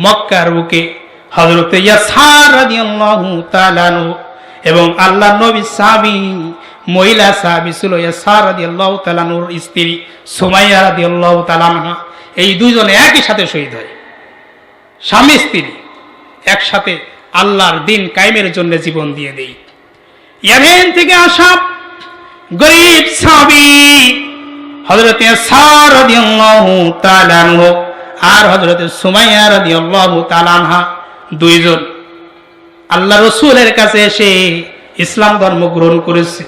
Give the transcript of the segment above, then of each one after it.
মক্কার বুকে হজরত এবং আল্লাহ নবী সাহাবী, মহিলা সাহাবী ছিল ইয়াসার রাদিয়াল্লাহু তাআলা স্ত্রী সুমাইয়া রাদিয়াল্লাহু তাআলা আনহা। এই দুইজনে একই সাথে শহীদ হয়। স্বামী, স্ত্রী একসাথে আল্লাহর দিন কায়েমের জন্য জীবন দিয়ে দেই। ইয়ামেন থেকে আসা গরিব সাহাবী হযরত ইয়াসার রাদিয়াল্লাহু তাআলা আনহু আর হজরত সুমাইয়া রাদিয়াল্লাহু তাআলা আনহা দুইজন। আল্লাহ রসুলের কাছে এসে ইসলাম ধর্ম গ্রহণ করেছে।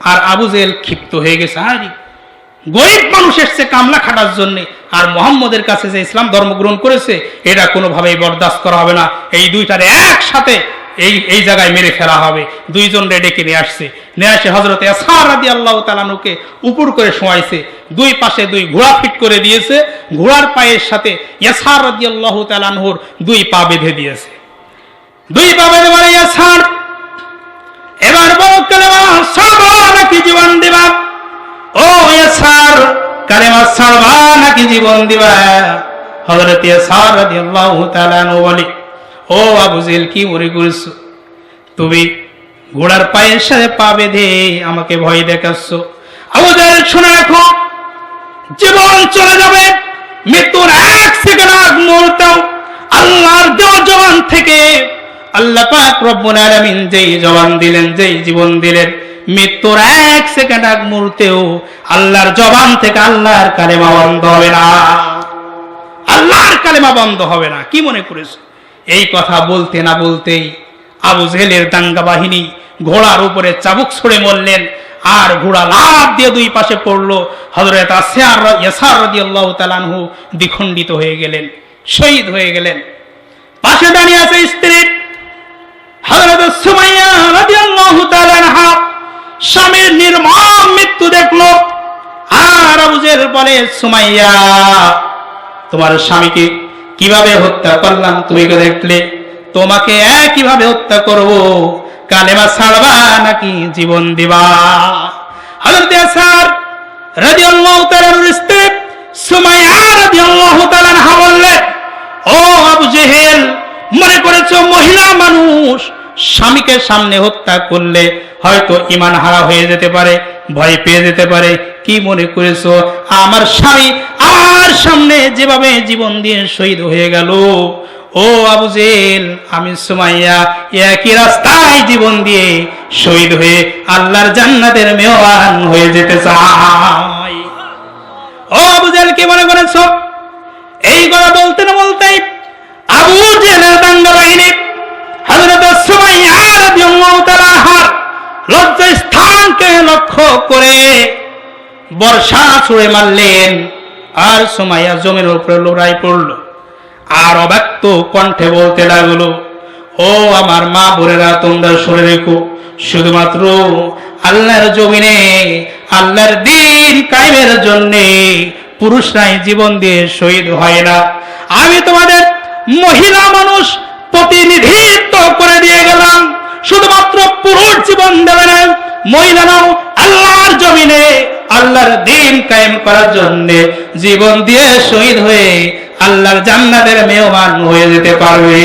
আর আবু জেল ক্ষিপ্ত হয়ে গেছে। আরে, গরিব মানুষ এসছে কামলা খাটার জন্য আর মোহাম্মদের কাছে যে ইসলাম ধর্ম গ্রহণ করেছে, এটা কোনোভাবেই বরদাস্ত করা হবে না। এই দুইটার একসাথে এই এই জায়গায় মেরে ফেলা হবে। দুইজন ডেকে নিয়ে আসছে। নিয়ে আসে হজরত এসার রাদি আল্লাহ তালানুকে উপর করে শোয়াইছে। দুই পাশে দুই ঘোড়া ফিট করে দিয়েছে। ঘোড়ার পায়ের সাথে এসার রাদি আল্লাহ তালানহুর দুই পা বেঁধে দিয়েছে। দুই পা বেঁধে বলে এসার এবার সারবা নাকি জীবন দিবা? ও এসার কালেমা সারবা নাকি জীবন দিবা? হযরত এসার রাদিয়াল্লাহু তাআলা আনহু বলে ও আবু জেল, কি মনে করেছ? তুমি ঘোড়ার পায়ের সাথে পা বেঁধে আমাকে ভয় দেখাচ্ছ। আবু জেল, শুনে রাখো জীবন চলে যাবে। মৃত্যুর এক সেকেন্ড আগ মুহূর্ত। আল্লাহর দেওয়া জবান থেকে আল্লাহ পাক রব্বুল আলামিন যেই জবান দিলেন, যেই জীবন দিলেন, মৃত্যুর এক সেকেন্ড, আগ মুহূর্তেও আল্লাহর জবান থেকে আল্লাহর কালেমা বন্ধ হবে না। আল্লাহর কালেমা বন্ধ হবে না। কি মনে করেছ? এই কথা বলতে না বলতেই আবু জেহেলের দাঙ্গা বাহিনী ঘোড়ার উপরে চাবুক ছড়ে মরলেন, আর ঘোড়া লাভ দিয়ে দুই পাশে পড়ল। হজরত দ্বিখণ্ডিত হয়ে গেলেন, শহীদ হয়ে গেলেন। পাশে দাঁড়িয়ে আছে স্ত্রী আনহা। স্বামীর নির্মম মৃত্যু দেখল, আর আবু জেহেল বলে, সুমাইয়া, তোমার স্বামীকে কীভাবে হত্যা করলাম তুমি দেখলে। তোমাকে কীভাবে হত্যা করব। কালেমা ছাড়বা নাকি জীবন দিবা? রাদিয়াল্লাহু তাআলার স্ত্রী সুমাইয়া রাদিয়াল্লাহু তাআলা ও আবু জেহেল, মনে করেছ মহিলা মানুষ স্বামীকে সামনে হত্যা করলে হয়তো ইমান হারা হয়ে যেতে পারে, ভয় পেয়ে যেতে পারে। কি মনে করেছ? আমার স্বামী আমার সামনে যেভাবে জীবন দিয়ে শহীদ হয়ে গেল, ও আবু জেল আমি সুমাইয়া একই রাস্তায় জীবন দিয়ে শহীদ হয়ে আল্লাহর জান্নাতের মেওয়ান হয়ে যেতে চাই। ও আবু জেল কি মনে করেছ? এই কথা বলতে না বলতে আবু জেলের দাঙ্গা বাহিনী হযরত সুমাইয়া লজ্জা স্থানকে লক্ষ্য করে বর্ষা ছুঁড়ে মারলেন। আর সুমাইয়া জমির উপরে লড়াই পড়ল। আর অব্যক্ত কণ্ঠে বলতে লাগল, ও আমার মা বোনেরা, তোমরা শুনে রেখো, শুধুমাত্র আল্লাহর জমিনে, আল্লাহর দিন কায়েমের জন্যে পুরুষরাই জীবন দিয়ে শহীদ হয় না। আমি তোমাদের মহিলা মানুষ প্রতিনিধিত্ব করে দিয়ে গেলাম। শুধুমাত্র পুরুষ জীবন দেবে না, মহিলারাও আল্লাহর জমিনে আল্লাহর দিন কায়েম করার জন্য জীবন দিয়ে শহীদ হয়ে আল্লাহর জান্নাতের মেহমান হয়ে যেতে পারবে।